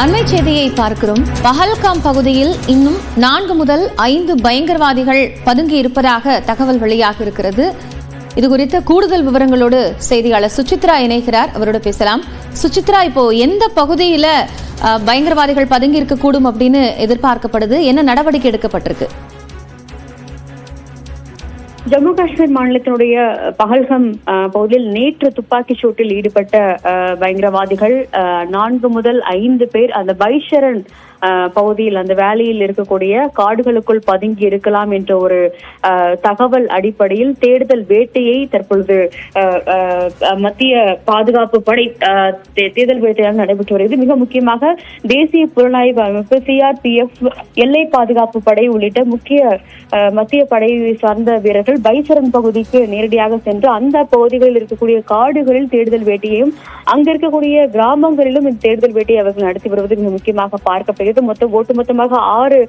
செய்தியை பார்க்கிறோம். பஹல்காம் பகுதியில் இன்னும் நான்கு முதல் ஐந்து பயங்கரவாதிகள் பதுங்கி இருப்பதாக தகவல் வெளியாக இருக்கிறது. இது குறித்த கூடுதல் விவரங்களோடு செய்தியாளர் சுசித்ரா இணைகிறார். அவரோட பேசலாம். சுசித்ரா இப்போ எந்த பகுதியில பயங்கரவாதிகள் பதுங்கி இருக்கக்கூடும் அப்படின்னு எதிர்பார்க்கப்படுது? என்ன நடவடிக்கை எடுக்கப்பட்டிருக்கு? ஜம்மு காஷ்மீர் மாநிலத்தினுடைய பகல்கம் பகுதியில் நேற்று துப்பாக்கி சூட்டில் ஈடுபட்ட அஹ், பயங்கரவாதிகள் நான்கு முதல் ஐந்து பேர் அந்த பைஷரன் பகுதியில் அந்த வேலியில் இருக்கக்கூடிய காடுகளுக்குள் பதுங்கி இருக்கலாம் என்ற ஒரு தகவல் அடிப்படையில் தேடுதல் வேட்டையை தற்பொழுது மத்திய பாதுகாப்பு படை தேர்தல் தேடுதல் வேட்டையாக நடைபெற்று வருகிறது. மிக முக்கியமாக தேசிய புலனாய்வு அமைப்பு சிஆர்பிஎஃப் எல்லை பாதுகாப்பு படை உள்ளிட்ட முக்கிய அஹ், மத்திய படையை சார்ந்த வீரர்கள் பைசரன் பகுதிக்கு நேரடியாக சென்று அந்த பகுதிகளில் இருக்கக்கூடிய காடுகளில் தேடுதல் வேட்டையையும் அங்க இருக்கக்கூடிய கிராமங்களிலும் இந்த தேடுதல் வேட்டையை அவர்கள் நடத்தி வருவது மிக முக்கியமாக பார்க்கப்படுகிறது மொத்தம் ஒட்டுமொத்தமாக ஆறு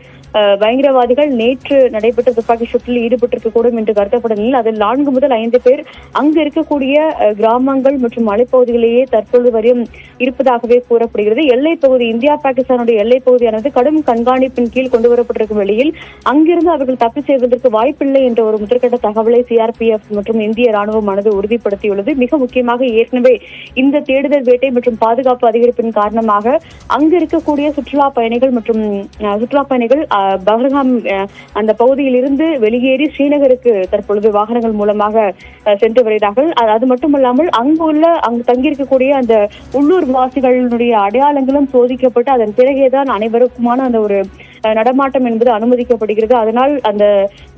பயங்கரவாதிகள் நேற்று நடைபெற்ற துப்பாக்கி சூட்டில் ஈடுபட்டிருக்கக்கூடும் என்று கருதப்படும் நிலையில் அதில் நான்கு முதல் ஐந்து பேர் அங்கு இருக்கக்கூடிய கிராமங்கள் மற்றும் மலைப்பகுதிகளிலேயே தற்பொழுது வரையும் இருப்பதாகவே கூறப்படுகிறது. எல்லை பகுதி இந்தியா பாகிஸ்தானுடைய எல்லை பகுதியானது கடும் கண்காணிப்பின் கீழ் கொண்டு வரப்பட்டிருக்கும் வேளையில் அங்கிருந்து அவர்கள் தப்பி செய்வதற்கு வாய்ப்பில்லை என்ற ஒரு முதற்கட்ட தகவலை சிஆர்பிஎஃப் மற்றும் இந்திய ராணுவமானது உறுதிப்படுத்தியுள்ளது. மிக முக்கியமாக ஏற்கனவே இந்த தேடுதல் வேட்டை மற்றும் பாதுகாப்பு அதிகரிப்பின் காரணமாக அங்கு இருக்கக்கூடிய சுற்றுலா பயணிகள் மற்றும் சுற்றுலா பயணிகள் பஹர்காம் அந்த பகுதியில் இருந்து வெளியேறி ஸ்ரீநகருக்கு தற்பொழுது வாகனங்கள் மூலமாக சென்று வருகிறார்கள். அது- மட்டுமல்லாமல் அங்கு உள்ள அங்கு தங்கியிருக்கக்கூடிய அந்த உள்ளூர் வாசிகளுடைய அடையாளங்களும் சோதிக்கப்பட்டு அதன் பிறகேதான் அனைவருக்குமான அந்த ஒரு நடமாட்டம் என்பது அனுமதிக்கப்படுகிறது. அதனால் அந்த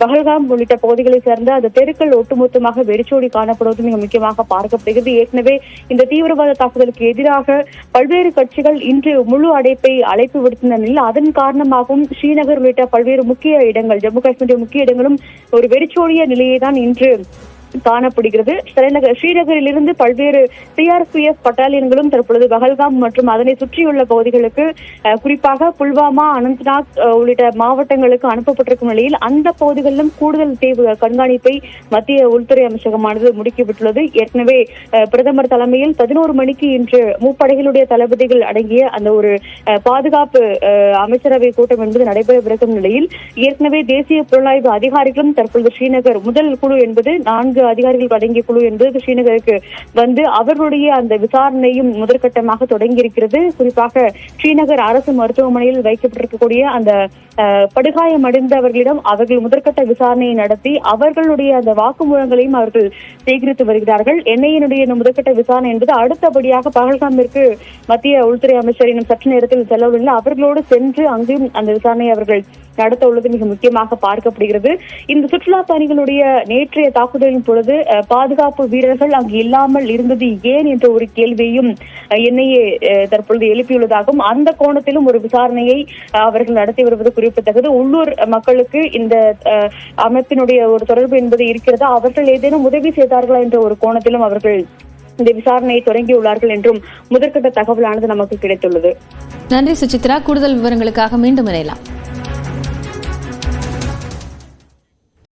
பகல்காம் உள்ளிட்ட பகுதிகளை சேர்ந்த அந்த தெருக்கள் ஒட்டுமொத்தமாக வெறிச்சோடி காணப்படுவது மிக முக்கியமாக பார்க்கப்படுகிறது. ஏற்கனவே இந்த தீவிரவாத தாக்குதலுக்கு எதிராக பல்வேறு கட்சிகள் இன்று முழு அடைப்பை அழைப்பு விடுத்திருந்த நிலையில் அதன் காரணமாகவும் ஸ்ரீநகர் உள்ளிட்ட பல்வேறு முக்கிய இடங்கள் ஜம்மு காஷ்மீர் முக்கிய இடங்களும் ஒரு வெறிச்சோடிய நிலையை தான் இன்று காணப்படுகிறது ஸ்ரீநகரிலிருந்து ஸ்ரீநகரில் இருந்து பல்வேறு சிஆர்பிஎஃப் பட்டாலியன்களும் தற்பொழுது பகல்காம் மற்றும் அதனை சுற்றியுள்ள பகுதிகளுக்கு குறிப்பாக புல்வாமா அனந்த்நாக் உள்ளிட்ட மாவட்டங்களுக்கு அனுப்பப்பட்டிருக்கும் நிலையில் அந்த பகுதிகளிலும் கூடுதல் தீவு கண்காணிப்பை மத்திய உள்துறை அமைச்சகமானது முடுக்கிவிட்டுள்ளது. ஏற்கனவே அஹ், பிரதமர் தலைமையில் பதினோரு மணிக்கு இன்று முப்படைகளுடைய தளபதிகள் அடங்கிய அந்த ஒரு அஹ், பாதுகாப்பு அமைச்சரவை கூட்டம் என்பது நடைபெறவிருக்கும் நிலையில் ஏற்கனவே தேசிய புலனாய்வு அதிகாரிகளும் தற்பொழுது ஸ்ரீநகர் முதல் குழு என்பது நான்கு அதிகாரிகள் அடங்கிய குழு என்பது ஸ்ரீநகருக்கு வந்து அவர்களுடைய அந்த விசாரணையும் முதற்கட்டமாக தொடங்கியிருக்கிறது. குறிப்பாக ஸ்ரீநகர் அரசு மருத்துவமனையில் வைக்கப்பட்டிருக்கக்கூடிய அந்த அஹ், படுகாயமடைந்தவர்களிடம் அவர்கள் முதற்கட்ட விசாரணையை நடத்தி அவர்களுடைய அந்த வாக்குமூலங்களையும் அவர்கள் சேகரித்து வருகிறார்கள். என்ஐஏனுடைய முதற்கட்ட விசாரணை என்பது அடுத்தபடியாக பகல்காமிற்கு மத்திய உள்துறை அமைச்சர் இன்னும் சற்று நேரத்தில் செல்லவில்லை. அவர்களோடு சென்று அங்கும் அந்த விசாரணையை அவர்கள் நடத்த உள்ளது மிக முக்கியமாக பார்க்கப்படுகிறது. இந்த சுற்றுலா பயணிகளுடைய நேற்றைய தாக்குதலின் பொழுது பாதுகாப்பு வீரர்கள் அங்கு இல்லாமல் இருந்தது ஏன் என்ற ஒரு கேள்வியையும் என்ஐஏ தற்பொழுது எழுப்பியுள்ளதாகவும் அந்த கோணத்திலும் ஒரு விசாரணையை அவர்கள் நடத்தி வருவது குறிப்பிடத்தக்கது. உள்ளூர் மக்களுக்கு இந்த அஹ், அமைப்பினுடைய ஒரு தொடர்பு என்பது இருக்கிறதா? அவர்கள் ஏதேனும் உதவி செய்தார்களா என்ற ஒரு கோணத்திலும் அவர்கள் இந்த விசாரணையை தொடங்கியுள்ளார்கள் என்றும் முதற்கட்ட தகவலானது நமக்கு கிடைத்துள்ளது. நன்றி சுசித்ரா. கூடுதல் விவரங்களுக்காக மீண்டும் இணையலாம்.